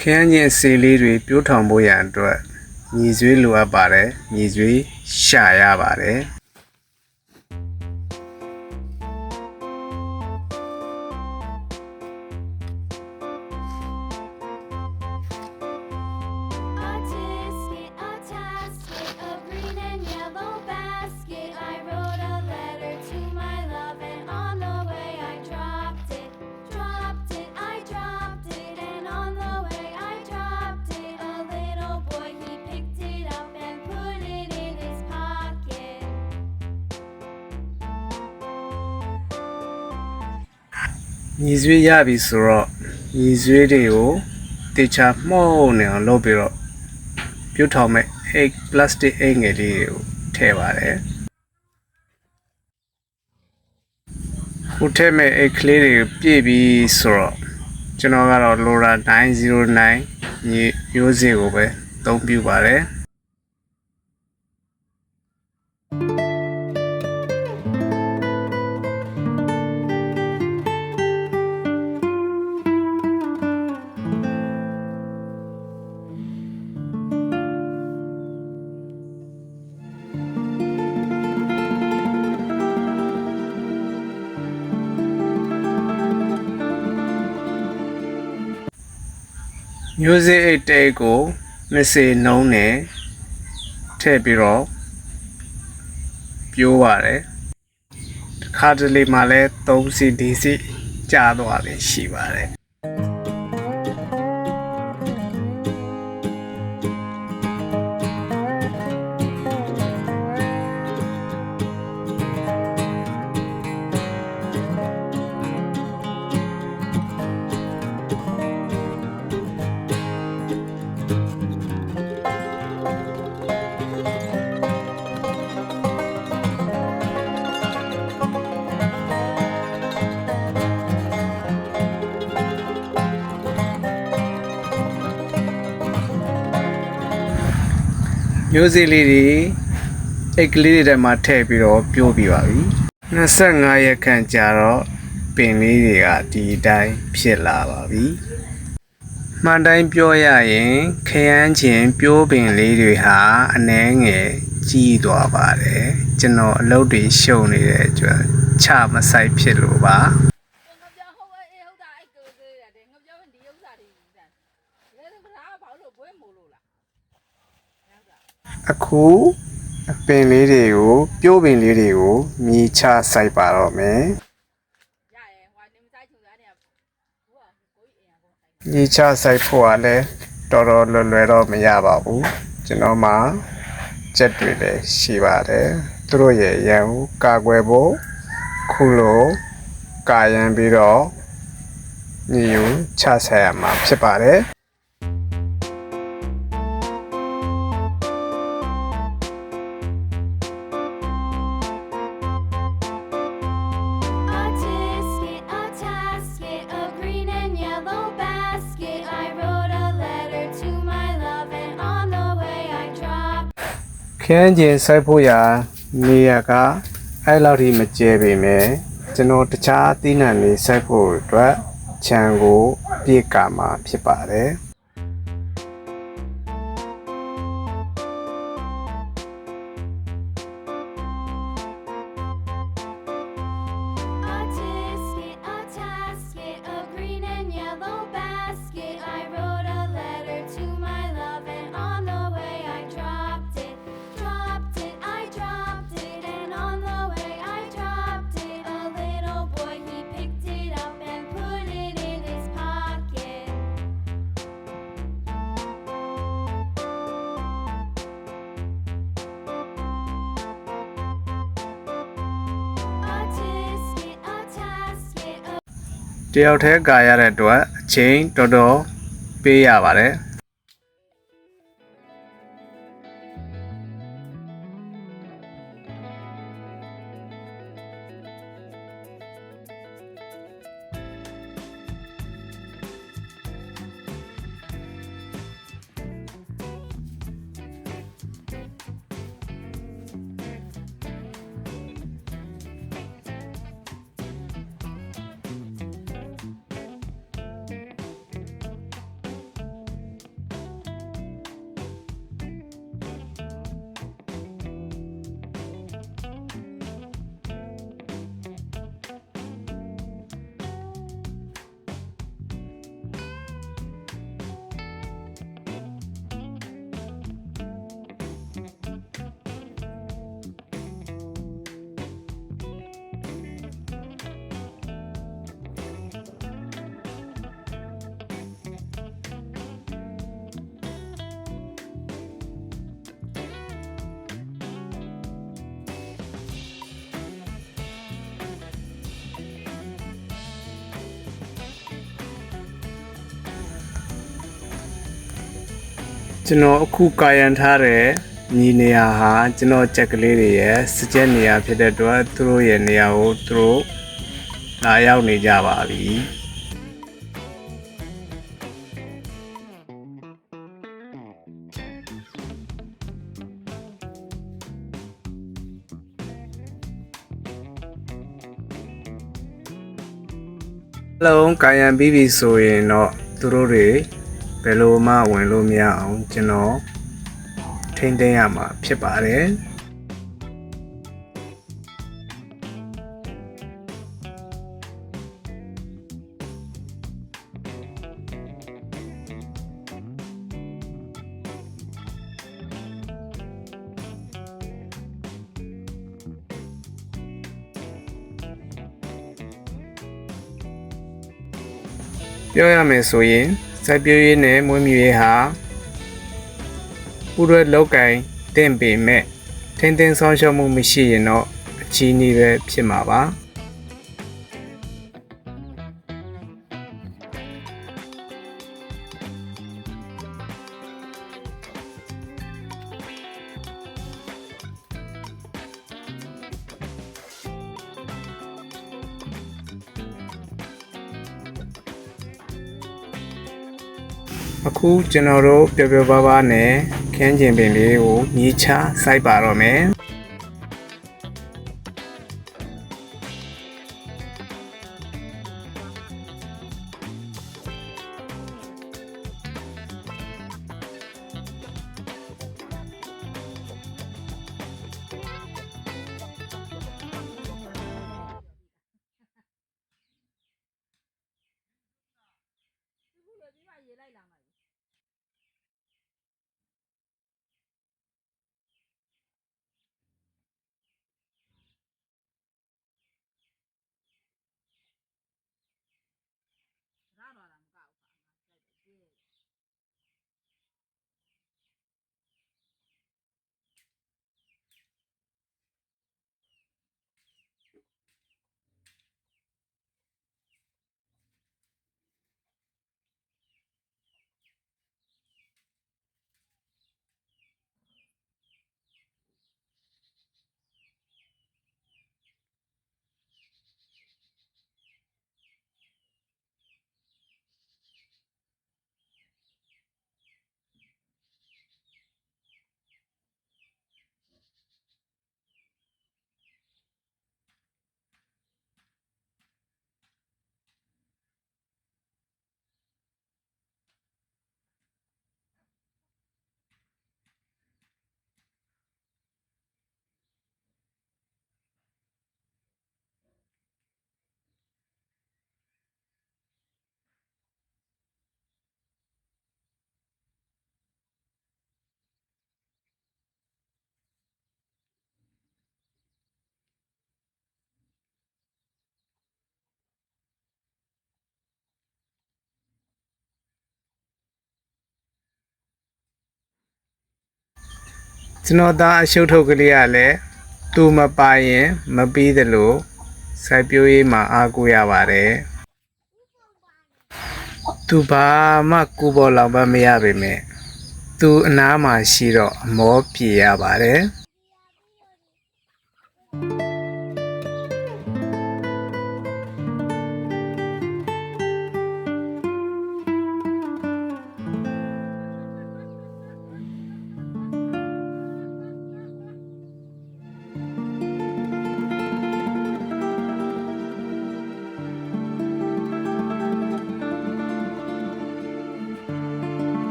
ခရမ်းချင်းစေလေးတွေပြိုးထောင်ဖို့ရန်အတွက်ညီဆွေးလိုအပ်ပါတယ်ညီဆွေးရှာရပါတယ် ညီဆွေးရပြီဆိုတော့ညီဆွေးတွေကိုတေချာမှုတ်နေအောင်လုပ်ပြီးတော့ပြုတ်ထောင်မဲ့ egg plastic egg ငယ်လေးတွေကိုထည့်ပါတယ်ခုထည့်မဲ့ egg ကလေးတွေပြည့်ပြီဆိုတော့ကျွန်တော်ကတော့ LoRa 909ညီရိုးစေကိုပဲအသုံးပြုပါတယ် မျိုးစေ့အိတ်တဲကိုမစေနှုံးနဲ့ထည့်ပြီးတော့ပြိုးပါတယ်တစ်ခါတလေမှလည်း3စီ4စီကြာသွားတယ်ရှိပါတယ် မျိုးစေ့လေးတွေအိတ်ကလေးတွေထဲမှာထည့်ပြီးတော့ပြိုးပြီးပါပြီ25ရက်ခန့်ကြာတော့ပင်လေးတွေကဒီအတိုင်းဖြစ်လာပါပြီမှန်တိုင်းပြောရရင်ခရမ်းချင်ပြိုးပင်လေးတွေဟာအနှဲငယ်ကြီးသွားပါတယ်ကျွန်တော်အလုပ်တွေရှုံနေတဲ့အတွက်ချမဆိုင်ဖြစ်လို့ပါငပြောဟုတ်အေးဟုတ်တာအဲ့ကိုသေးတယ်ငပြောဒီဥစ္စာတွေဒီဒါလေကဘာဘာလို့ဘွဲမို့လို့လား အခုအပင်လေးတွေကိုပြိုးပင်လေးတွေကိုမြည်ချဆိုင်ပါတော့မယ်ရရဲဟိုနေမဆိုင်ချူသားနေဘူးကကိုကြီးအိမ်ကောဆိုင်မြည်ချဆိုင်ဖို့ကလည်းတော်တော်လွယ်လွယ်တော့မရပါဘူးကျွန်တော်မှကြက်တွေလည်းရှိပါတယ်သူတို့ရဲ့ရန်ကိုကာကွယ်ဖို့ခုလိုကာယံပြီးတော့ညီကိုချဆိုင်ရမှာဖြစ်ပါတယ် ခန်းကျင်ဆိုင်ဖို့ရာနေရကအဲ့လောက်ထိမကျဲပေမဲ့ကျွန်တော်တခြားအသီးနှံတွေဆိုင်ဖို့အတွက်ခြံကိုပြည့်ကာမှာဖြစ်ပါတယ် တယောက်တည်းကာရတဲ့အတွက်အချိန်တော်တော်ပေးရပါတယ် ကျွန်တော်အခုကာယံထားတဲ့ညီနေရာဟာကျွန်တော်ကြက်ကလေးတွေရဲ့စကြက်နေရာဖြစ်တဲ့အတွက်သူတို့ရဲ့နေရာကိုသူတို့လာရောက်နေကြပါပြီလုံးကာယံပြီးပြီဆိုရင်တော့သူတို့တွေ ဘယ်လိုမှဝင်လို့မရအောင်ကျွန်တော်ထိမ့်သိမ်းရမှာဖြစ်ပါတယ်ပြောရမယ်ဆိုရင် စိုက်ပျိုးရေးနဲ့မွေးမြူရေးဟာပူရဲလောက်ကင်တင့်ပေမဲ့ထင်းထင်းဆောင်ရှောက်မှုမရှိရင်တော့အချီးနှီးပဲဖြစ်မှာပါ ခုကျွန်တော်တို့ပျော်ပျော်ပါးပါးနဲ့ခင်းကျင်ပင်လေးကိုညီချစိုက်ပါတော့မယ် ကျွန်တော်သားအရှုပ်ထုတ်ကလေးကလည်းသူမပါရင်မပြီးသလိုစိုက်ပျိုးရေးမှာအားကိုးရပါတယ်သူဘာမှကူပေါ်လောက်ပါမရပေမဲ့သူအနားမှာရှိတော့အမောပြေရပါတယ်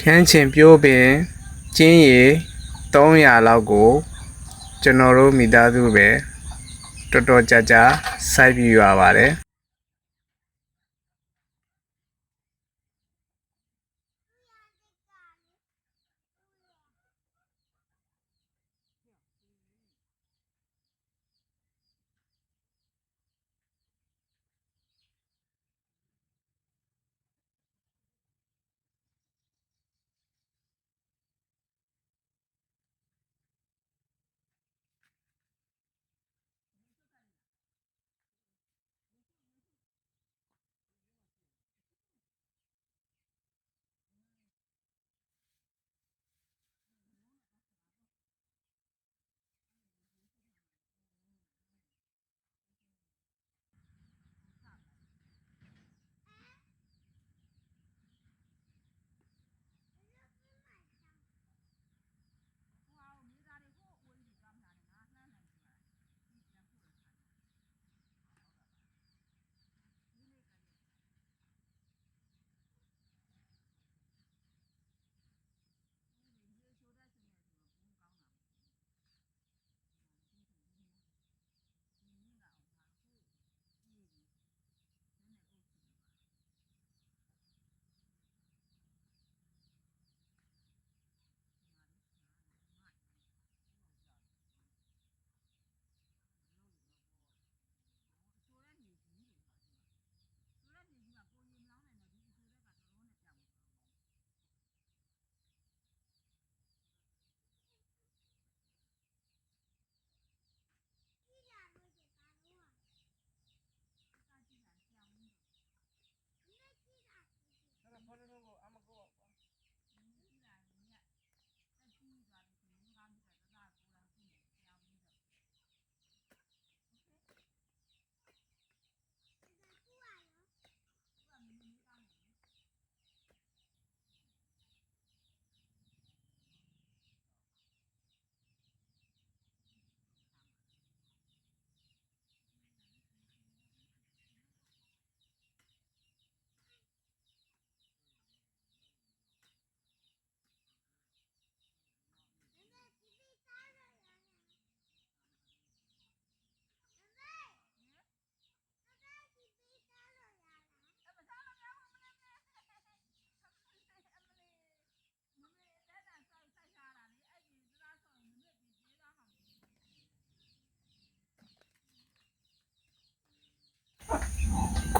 ခန်းချင်ပြိုးပင်ကျင်းရည်300လောက်ကိုကျွန်တော်တို့မိသားစုပဲတော်တော်ကြာကြာစိုက်ပြီးရပါတယ်။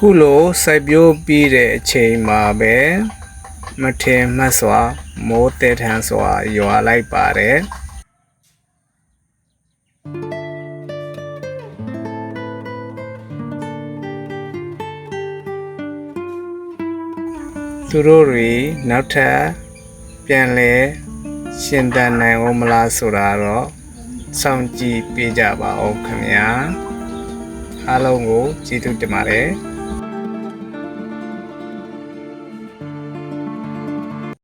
ခုလိုစိုက်ပျိုးပြီးတဲ့အချိန်မှာပဲမထင်မှတ်စွာမိုးတဲထန်စွာရွာလိုက်ပါတယ်သူတို့တွေနောက်ထပ်ပြန်လဲရှင်တန်နိုင်အောင်မလားဆိုတာတော့စောင့်ကြည့်ပေးကြပါဦးခင်ဗျာအားလုံးကိုကျေးဇူးတင်ပါတယ်